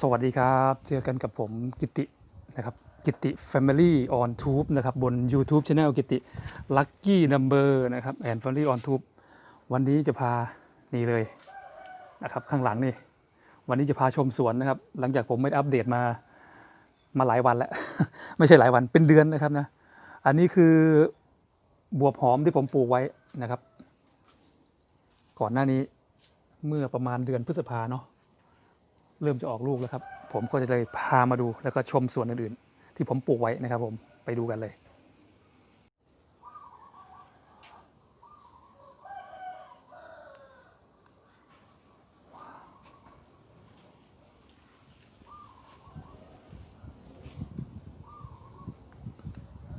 สวัสดีครับ เจอกันกับผมกิตินะครับกิติ Family on Tube นะครับบน YouTube Channel กิติ Lucky Number นะครับ and Family on Tube วันนี้จะพานี่เลยนะครับข้างหลังนี่ วันนี้จะพาชมสวนนะครับ หลังจากผมไม่ได้อัปเดตมามาหลายวันแล้ว ไม่ใช่หลายวันเป็นเดือนนะครับนะ อันนี้คือบวบหอมที่ผมปลูกไว้นะครับ ก่อนหน้านี้เมื่อประมาณเดือนพฤษภาเนาะ เริ่มจะออกลูกแล้วครับ ผมก็จะเลยพามาดูแล้วก็ชมสวนอื่นๆ ที่ผมปลูกไว้นะครับผมไปดูกันเลย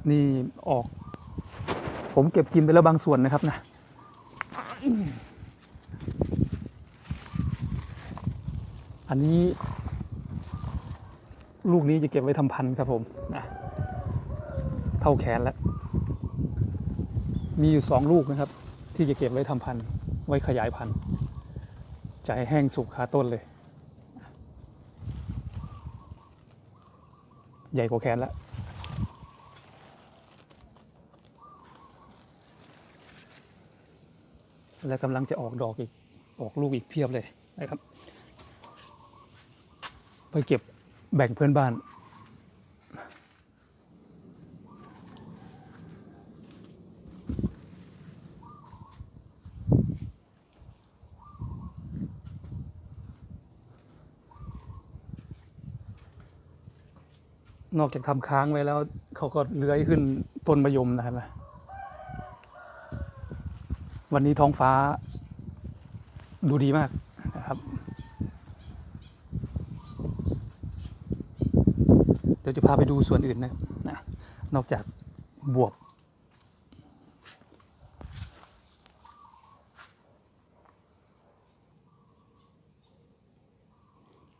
นี่ออก ผมเก็บกินไปแล้วบางส่วนนะครับนะ อันนี้ลูกนี้จะเก็บไว้ทำพันธุ์ครับผมนะเท่าแขนแล้ว มีอยู่สองลูกนะครับ ที่จะเก็บไว้ทำพันธุ์ไว้ขยายพันธุ์จะให้แห้งสุกคาต้นเลย ใหญ่กว่าแขนแล้วและกำลังจะออกดอกอีก ออกลูกอีกเพียบเลยนะครับ ไปเก็บแบ่งเพื่อนบ้าน นอกจากทำค้างไว้แล้ว เขาก็เลื้อยขึ้นต้นมะยมนะครับวันนี้ท้องฟ้าดูดีมากนะครับ เดี๋ยวจะพาไปดูส่วนอื่นนะนะนอกจากบวบ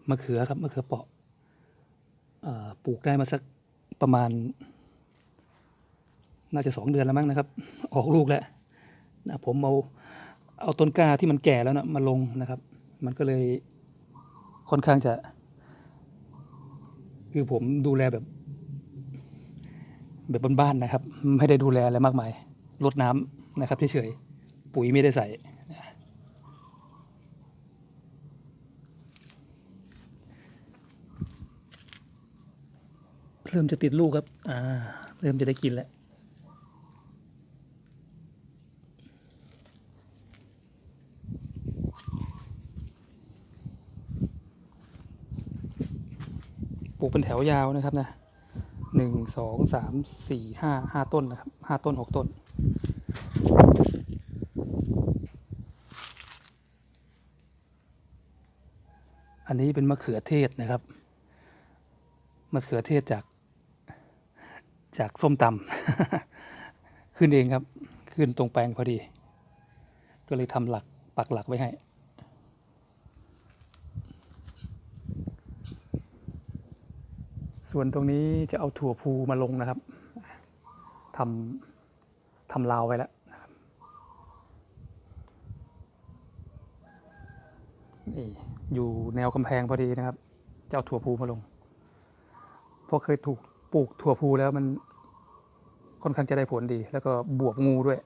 มะเขือครับมะเขือเปาะปลูกได้มาสักประมาณ น่าจะสองเดือนแล้วมั้งนะครับ ออกลูกแล้วนะผมเอาเอาต้นกล้าที่มันแก่แล้วนะมาลงนะครับ มันก็เลยค่อนข้างจะ คือผมดูแลแบบ แบบบ้านๆนะครับ ไม่ได้ดูแลอะไรมากมายรดน้ำนะครับเฉยๆปุ๋ยไม่ได้ใส่เริ่มจะติดลูกครับ อ่า เริ่มจะได้กินแล้ว ปลูกเป็นแถวยาวนะครับนะหนึ่งสองสามสี่ห้าห้าต้นนะครับห้าต้นหกต้น อันนี้เป็นมะเขือเทศนะครับ มะเขือเทศจากจากส้มตำขึ้นเองครับ ขึ้นตรงแปลงพอดี ก็เลยทำหลักปักหลักไว้ให้ ส่วนตรงนี้จะเอาถั่วพูมาลงนะครับทำทำราวไว้แล้วนะครับนี่อยู่แนวกำแพงพอดีนะครับจะเอาถั่วพูมาลง เพราะเคยถูกปลูกถั่วพูแล้วมันค่อนข้างจะได้ผลดี แล้วก็บวบงูด้วย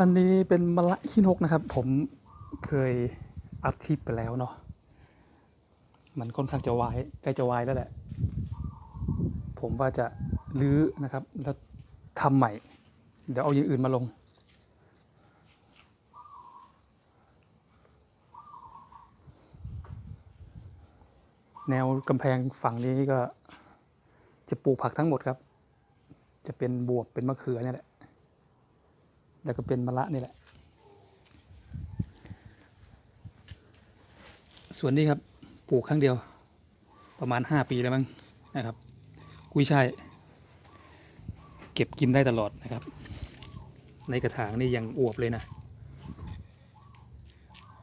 อันนี้เป็นมะละขี้นกนะครับ ผมเคยอัพคลิปไปแล้วเนาะมันค่อนข้างจะวายใกล้จะวายแล้วแหละ ผมว่าจะรื้อนะครับ แล้วทำใหม่ เดี๋ยวเอาอย่างอื่นมาลง แนวกำแพงฝั่งนี้ก็จะปลูกผักทั้งหมดครับ จะเป็นบวบเป็นมะเขือเนี่ยแหละ แล้วก็เป็นมะละนี่แหละ ส่วนนี้ครับปลูกครั้งเดียว ประมาณห้าปีแล้วมั้งนะครับ กุ้ยช่ายเก็บกินได้ตลอดนะครับ ในกระถางนี่ยังอวบเลยนะ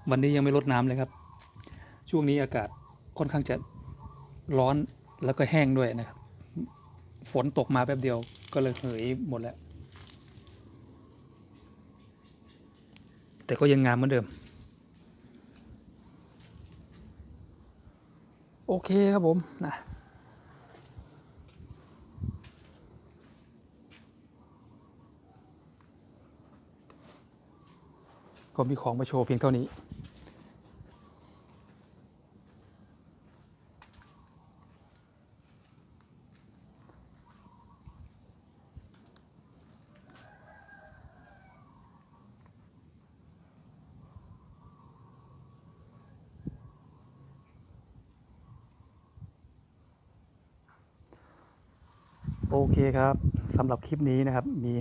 วันนี้ยังไม่ลดน้ำเลยครับ ช่วงนี้อากาศค่อนข้างจะร้อนแล้วก็แห้งด้วยนะครับ ฝนตกมาแป๊บเดียวก็เลยเหยหมดแล้ว แต่ก็ยังงามเหมือนเดิม โอเคครับผมนะก็มีของมาโชว์เพียงเท่านี้ โอเคครับสำหรับคลิปนี้นะครับมี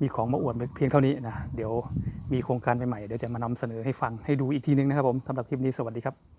มีของมาอวดเพียงเท่านี้นะ เดี๋ยวมีโครงการใหม่ๆเดี๋ยวจะมานำเสนอให้ฟังให้ดูอีกทีนึงนะครับผมสำหรับคลิปนี้สวัสดีครับ